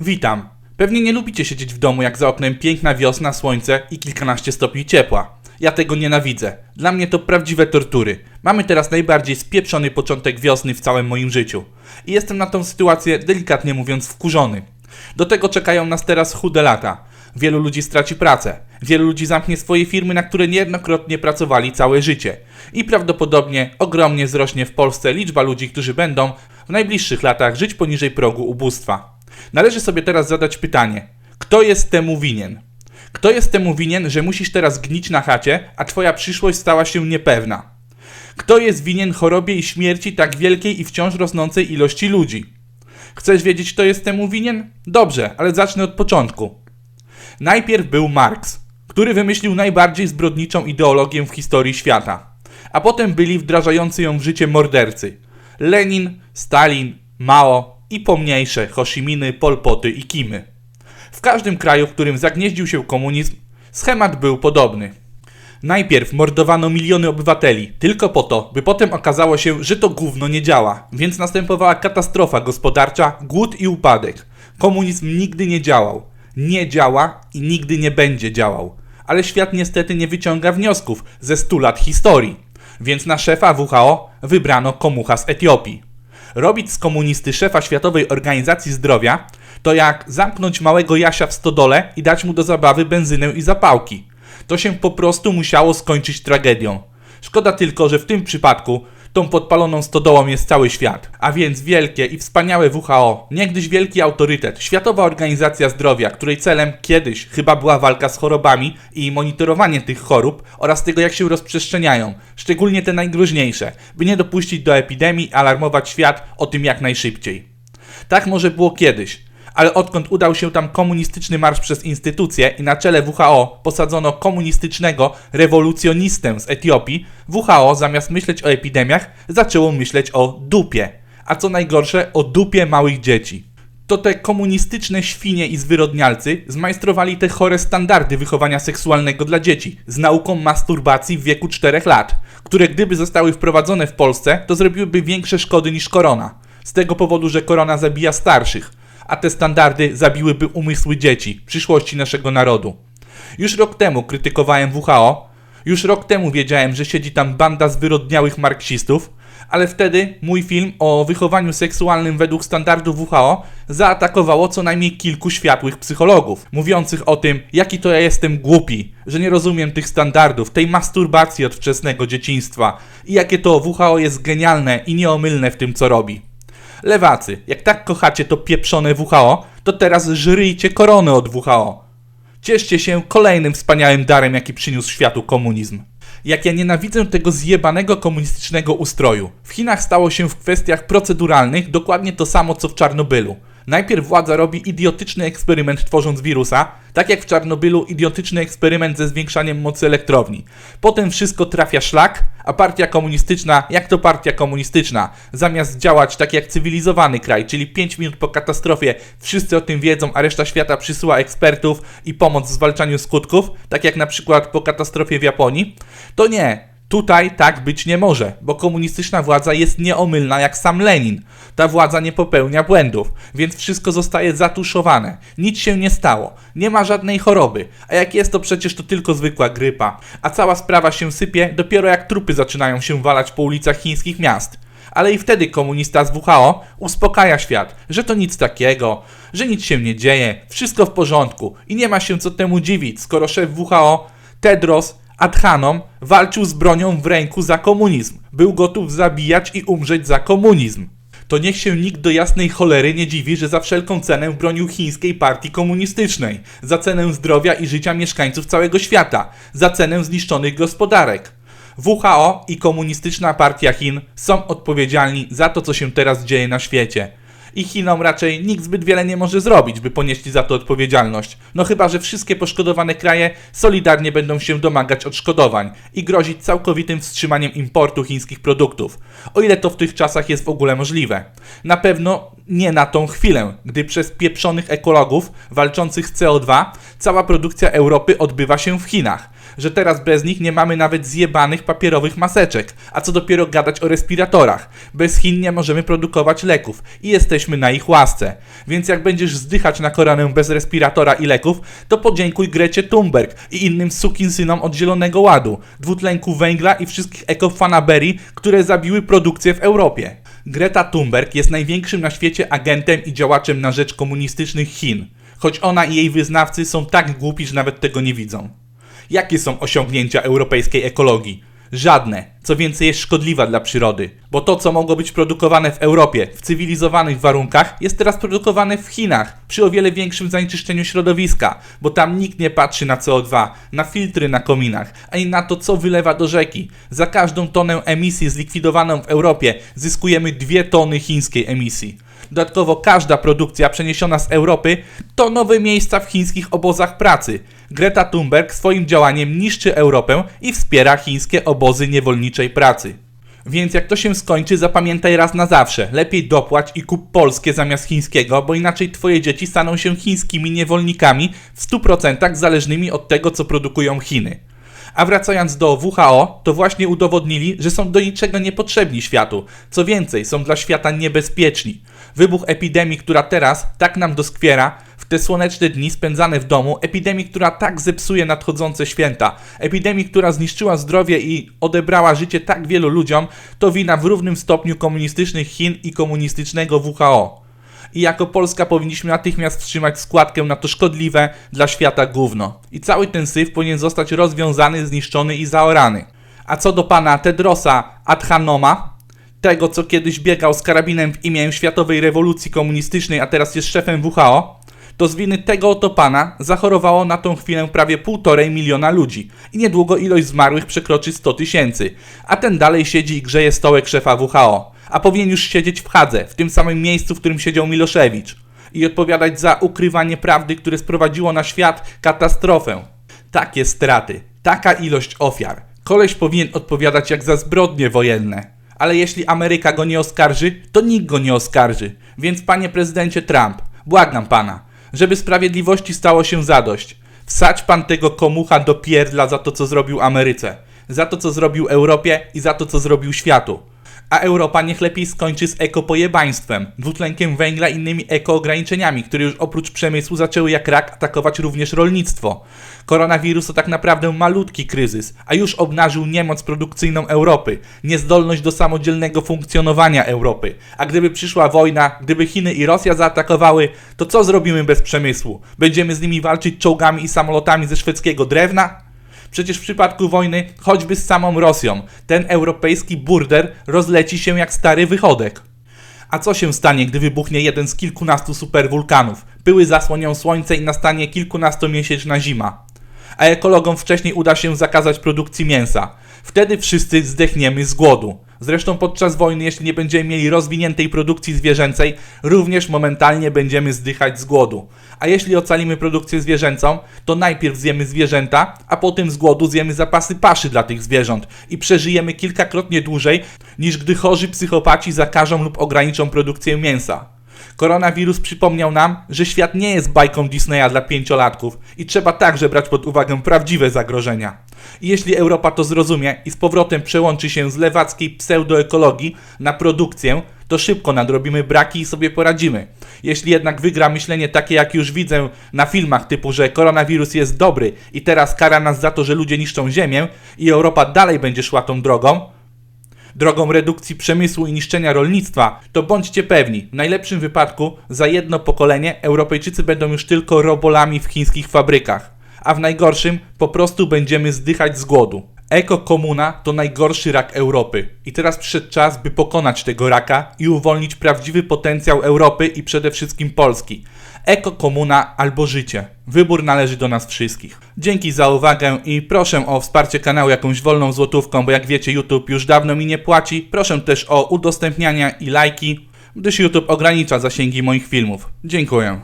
Witam. Pewnie nie lubicie siedzieć w domu, jak za oknem piękna wiosna, słońce i kilkanaście stopni ciepła. Ja tego nienawidzę. Dla mnie to prawdziwe tortury. Mamy teraz najbardziej spieprzony początek wiosny w całym moim życiu. I jestem na tą sytuację, delikatnie mówiąc, wkurzony. Do tego czekają nas teraz chude lata. Wielu ludzi straci pracę. Wielu ludzi zamknie swoje firmy, na które niejednokrotnie pracowali całe życie. I prawdopodobnie ogromnie wzrośnie w Polsce liczba ludzi, którzy będą w najbliższych latach żyć poniżej progu ubóstwa. Należy sobie teraz zadać pytanie: kto jest temu winien? Kto jest temu winien, że musisz teraz gnić na chacie, a twoja przyszłość stała się niepewna? Kto jest winien chorobie i śmierci tak wielkiej i wciąż rosnącej ilości ludzi? Chcesz wiedzieć, kto jest temu winien? Dobrze, ale zacznę od początku. Najpierw był Marx, który wymyślił najbardziej zbrodniczą ideologię w historii świata, a potem byli wdrażający ją w życie mordercy Lenin, Stalin, Mao i pomniejsze Hoshiminy, Polpoty i Kimy. W każdym kraju, w którym zagnieździł się komunizm, schemat był podobny. Najpierw mordowano miliony obywateli, tylko po to, by potem okazało się, że to gówno nie działa, więc następowała katastrofa gospodarcza, głód i upadek. Komunizm nigdy nie działał. Nie działa i nigdy nie będzie działał. Ale świat niestety nie wyciąga wniosków ze 100 lat historii. Więc na szefa WHO wybrano komucha z Etiopii. Robić z komunisty szefa Światowej Organizacji Zdrowia to jak zamknąć małego Jasia w stodole i dać mu do zabawy benzynę i zapałki. To się po prostu musiało skończyć tragedią. Szkoda tylko, że w tym przypadku tą podpaloną stodołą jest cały świat, a więc wielkie i wspaniałe WHO, niegdyś wielki autorytet, Światowa Organizacja Zdrowia, której celem kiedyś chyba była walka z chorobami i monitorowanie tych chorób oraz tego jak się rozprzestrzeniają, szczególnie te najgroźniejsze, by nie dopuścić do epidemii alarmować świat o tym jak najszybciej. Tak może było kiedyś, ale odkąd udał się tam komunistyczny marsz przez instytucje i na czele WHO posadzono komunistycznego rewolucjonistę z Etiopii, WHO zamiast myśleć o epidemiach zaczęło myśleć o dupie, a co najgorsze o dupie małych dzieci. To te komunistyczne świnie i zwyrodnialcy zmajstrowali te chore standardy wychowania seksualnego dla dzieci z nauką masturbacji w wieku 4 lat, które gdyby zostały wprowadzone w Polsce, to zrobiłyby większe szkody niż korona. Z tego powodu, że korona zabija starszych, a te standardy zabiłyby umysły dzieci, przyszłości naszego narodu. Już rok temu krytykowałem WHO, już rok temu wiedziałem, że siedzi tam banda zwyrodniałych marksistów, ale wtedy mój film o wychowaniu seksualnym według standardów WHO zaatakowało co najmniej kilku światłych psychologów, mówiących o tym, jaki to ja jestem głupi, że nie rozumiem tych standardów, tej masturbacji od wczesnego dzieciństwa i jakie to WHO jest genialne i nieomylne w tym, co robi. Lewacy, jak tak kochacie to pieprzone WHO, to teraz żryjcie koronę od WHO. Cieszcie się kolejnym wspaniałym darem, jaki przyniósł światu komunizm. Jak ja nienawidzę tego zjebanego komunistycznego ustroju. W Chinach stało się w kwestiach proceduralnych dokładnie to samo co w Czarnobylu. Najpierw władza robi idiotyczny eksperyment tworząc wirusa, tak jak w Czarnobylu idiotyczny eksperyment ze zwiększaniem mocy elektrowni. Potem wszystko trafia szlak, a partia komunistyczna, jak to partia komunistyczna, zamiast działać tak jak cywilizowany kraj, czyli 5 minut po katastrofie wszyscy o tym wiedzą, a reszta świata przysyła ekspertów i pomoc w zwalczaniu skutków, tak jak na przykład po katastrofie w Japonii, to nie. Tutaj tak być nie może, bo komunistyczna władza jest nieomylna jak sam Lenin. Ta władza nie popełnia błędów, więc wszystko zostaje zatuszowane. Nic się nie stało, nie ma żadnej choroby, a jak jest to przecież to tylko zwykła grypa. A cała sprawa się sypie dopiero jak trupy zaczynają się walać po ulicach chińskich miast. Ale i wtedy komunista z WHO uspokaja świat, że to nic takiego, że nic się nie dzieje, wszystko w porządku i nie ma się co temu dziwić, skoro szef WHO Tedros Adhanom walczył z bronią w ręku za komunizm. Był gotów zabijać i umrzeć za komunizm. To niech się nikt do jasnej cholery nie dziwi, że za wszelką cenę bronił chińskiej partii komunistycznej, za cenę zdrowia i życia mieszkańców całego świata, za cenę zniszczonych gospodarek. WHO i komunistyczna partia Chin są odpowiedzialni za to, co się teraz dzieje na świecie i Chinom raczej nikt zbyt wiele nie może zrobić, by ponieśli za to odpowiedzialność. No chyba, że wszystkie poszkodowane kraje solidarnie będą się domagać odszkodowań i grozić całkowitym wstrzymaniem importu chińskich produktów, o ile to w tych czasach jest w ogóle możliwe. Na pewno nie na tą chwilę, gdy przez pieprzonych ekologów walczących z CO2 cała produkcja Europy odbywa się w Chinach. Że teraz bez nich nie mamy nawet zjebanych papierowych maseczek. A co dopiero gadać o respiratorach. Bez Chin nie możemy produkować leków i jesteśmy na ich łasce. Więc jak będziesz zdychać na koronę bez respiratora i leków, to podziękuj Grecie Thunberg i innym sukinsynom od Zielonego Ładu, dwutlenku węgla i wszystkich ekofanaberii, które zabiły produkcję w Europie. Greta Thunberg jest największym na świecie agentem i działaczem na rzecz komunistycznych Chin, choć ona i jej wyznawcy są tak głupi, że nawet tego nie widzą. Jakie są osiągnięcia europejskiej ekologii? Żadne. Co więcej, jest szkodliwa dla przyrody. Bo to, co mogło być produkowane w Europie w cywilizowanych warunkach, jest teraz produkowane w Chinach przy o wiele większym zanieczyszczeniu środowiska, bo tam nikt nie patrzy na CO2, na filtry na kominach, ani na to, co wylewa do rzeki. Za każdą tonę emisji zlikwidowaną w Europie zyskujemy dwie tony chińskiej emisji. Dodatkowo każda produkcja przeniesiona z Europy to nowe miejsca w chińskich obozach pracy. Greta Thunberg swoim działaniem niszczy Europę i wspiera chińskie obozy niewolniczej pracy. Więc jak to się skończy, zapamiętaj raz na zawsze. Lepiej dopłać i kup polskie zamiast chińskiego, bo inaczej twoje dzieci staną się chińskimi niewolnikami w 100% zależnymi od tego, co produkują Chiny. A wracając do WHO, to właśnie udowodnili, że są do niczego niepotrzebni światu. Co więcej, są dla świata niebezpieczni. Wybuch epidemii, która teraz tak nam doskwiera, w te słoneczne dni spędzane w domu, epidemii, która tak zepsuje nadchodzące święta, epidemii, która zniszczyła zdrowie i odebrała życie tak wielu ludziom, to wina w równym stopniu komunistycznych Chin i komunistycznego WHO. I jako Polska powinniśmy natychmiast wstrzymać składkę na to szkodliwe dla świata gówno. I cały ten syf powinien zostać rozwiązany, zniszczony i zaorany. A co do pana Tedrosa Adhanoma, tego co kiedyś biegał z karabinem w imię Światowej Rewolucji Komunistycznej, a teraz jest szefem WHO, to z winy tego oto pana zachorowało na tą chwilę prawie półtorej miliona ludzi i niedługo ilość zmarłych przekroczy 100 tysięcy, a ten dalej siedzi i grzeje stołek szefa WHO, a powinien już siedzieć w Hadze, w tym samym miejscu, w którym siedział Miloszewicz i odpowiadać za ukrywanie prawdy, które sprowadziło na świat katastrofę. Takie straty, taka ilość ofiar. Koleś powinien odpowiadać jak za zbrodnie wojenne. Ale jeśli Ameryka go nie oskarży, to nikt go nie oskarży. Więc panie prezydencie Trump, błagam pana, żeby sprawiedliwości stało się zadość. Wsadź pan tego komucha do pierdla za to, co zrobił Ameryce, za to, co zrobił Europie i za to, co zrobił światu. A Europa niech lepiej skończy z ekopojebaństwem, dwutlenkiem węgla i innymi ekoograniczeniami, które już oprócz przemysłu zaczęły jak rak atakować również rolnictwo. Koronawirus to tak naprawdę malutki kryzys, a już obnażył niemoc produkcyjną Europy, niezdolność do samodzielnego funkcjonowania Europy. A gdyby przyszła wojna, gdyby Chiny i Rosja zaatakowały, to co zrobimy bez przemysłu? Będziemy z nimi walczyć czołgami i samolotami ze szwedzkiego drewna? Przecież w przypadku wojny, choćby z samą Rosją, ten europejski burder rozleci się jak stary wychodek. A co się stanie, gdy wybuchnie jeden z kilkunastu superwulkanów? Pyły zasłonią słońce i nastanie kilkunastomiesięczna zima. A ekologom wcześniej uda się zakazać produkcji mięsa. Wtedy wszyscy zdechniemy z głodu. Zresztą podczas wojny, jeśli nie będziemy mieli rozwiniętej produkcji zwierzęcej, również momentalnie będziemy zdychać z głodu. A jeśli ocalimy produkcję zwierzęcą, to najpierw zjemy zwierzęta, a potem z głodu zjemy zapasy paszy dla tych zwierząt i przeżyjemy kilkakrotnie dłużej, niż gdy chorzy psychopaci zakażą lub ograniczą produkcję mięsa. Koronawirus przypomniał nam, że świat nie jest bajką Disneya dla pięciolatków i trzeba także brać pod uwagę prawdziwe zagrożenia. I jeśli Europa to zrozumie i z powrotem przełączy się z lewackiej pseudoekologii na produkcję, to szybko nadrobimy braki i sobie poradzimy. Jeśli jednak wygra myślenie takie, jak już widzę na filmach typu, że koronawirus jest dobry i teraz kara nas za to, że ludzie niszczą ziemię i Europa dalej będzie szła tą drogą, drogą redukcji przemysłu i niszczenia rolnictwa, to bądźcie pewni, w najlepszym wypadku za jedno pokolenie Europejczycy będą już tylko robolami w chińskich fabrykach, a w najgorszym po prostu będziemy zdychać z głodu. Ekokomuna to najgorszy rak Europy i teraz przyszedł czas, by pokonać tego raka i uwolnić prawdziwy potencjał Europy i przede wszystkim Polski. Ekokomuna albo życie. Wybór należy do nas wszystkich. Dzięki za uwagę i proszę o wsparcie kanału jakąś wolną złotówką, bo jak wiecie YouTube już dawno mi nie płaci. Proszę też o udostępniania i lajki, gdyż YouTube ogranicza zasięgi moich filmów. Dziękuję.